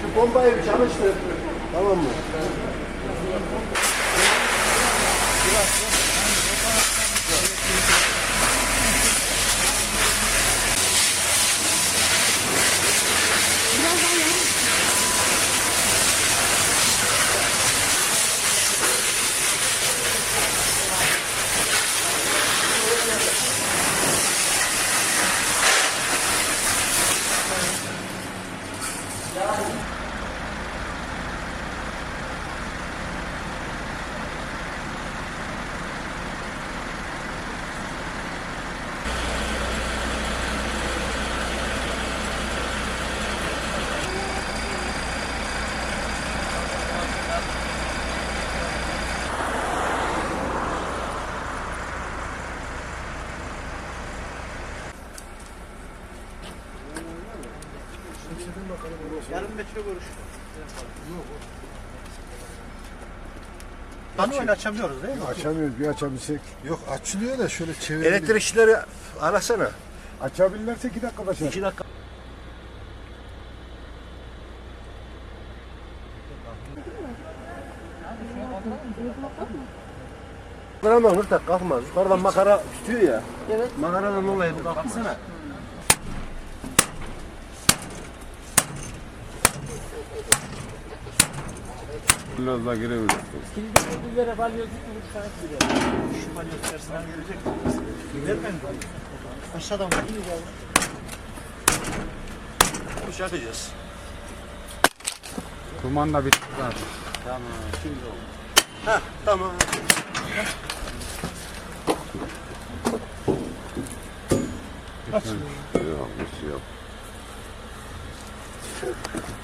Şu bombayı bir çalıştır. Tamam mı? Biraz, biraz. Yarım metre vuruş. Manuel açamıyoruz değil mi? Açamıyoruz bir açabilsek. Yok açılıyor da şöyle çevirelim. Elektrikçileri arasana. Açabilirlerse iki dakika açar. İki dakika. Kaldıramam Nurtak kalkmaz. Yukarıdan makara tutuyor ya. Evet. Makaradan dolayı bir kalksana. Biraz daha girebiliriz. Şu balyoz tersinden gelecek mi? Vermem. Aşağıdan var. Bir şey yapacağız. Duman da bitti zaten. Tamam. Şimdi oldu. Heh, tamam. Yok bir şey yok.